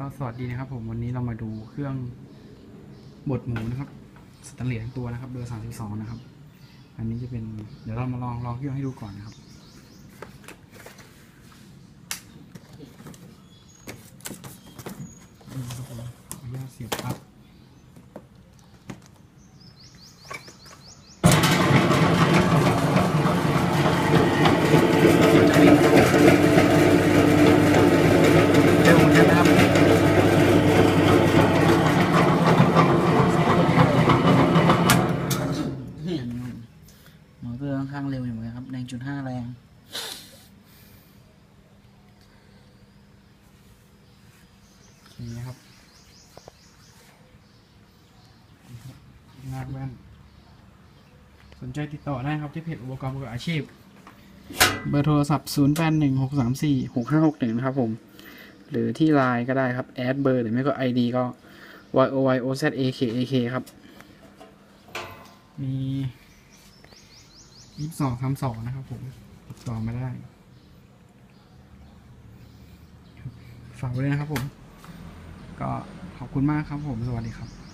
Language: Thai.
ก็สวัสดีนะครับผมวันนี้เรามาดูเครื่องบดหมูนะครับสแตนเลสทั้งตัวนะครับเบอร์สามสิบสองนะครับ อันนี้จะเป็นเดี๋ยวเรามาลองลองเครื่องให้ดูก่อนนะครับขออนุญาตเสียบปลั๊กเร็วเหมือนกันนะครับ เห็น มอเตอร์ค่อนข้างเร็วอยู่เหมือนกันครับ แรงจุดห้าแรงนี่นะครับงานแว่นสนใจติดต่อได้ครับที่เพจอุปกรณ์ประกอบอาชีพ เบอร์โทรศัพท์ 0 8 1 6 3 4 6 5 6 1 นะครับผม หรือที่ไลน์ก็ได้ครับ แอดเบอร์หรือไม่ก็ ID ก็ y o y o z a k a k ครับ มี ยี่สองสามสองนะครับผมติดต่อมาได้ ฝากไว้เลยนะครับผม ก็ขอบคุณมากครับผม สวัสดีครับ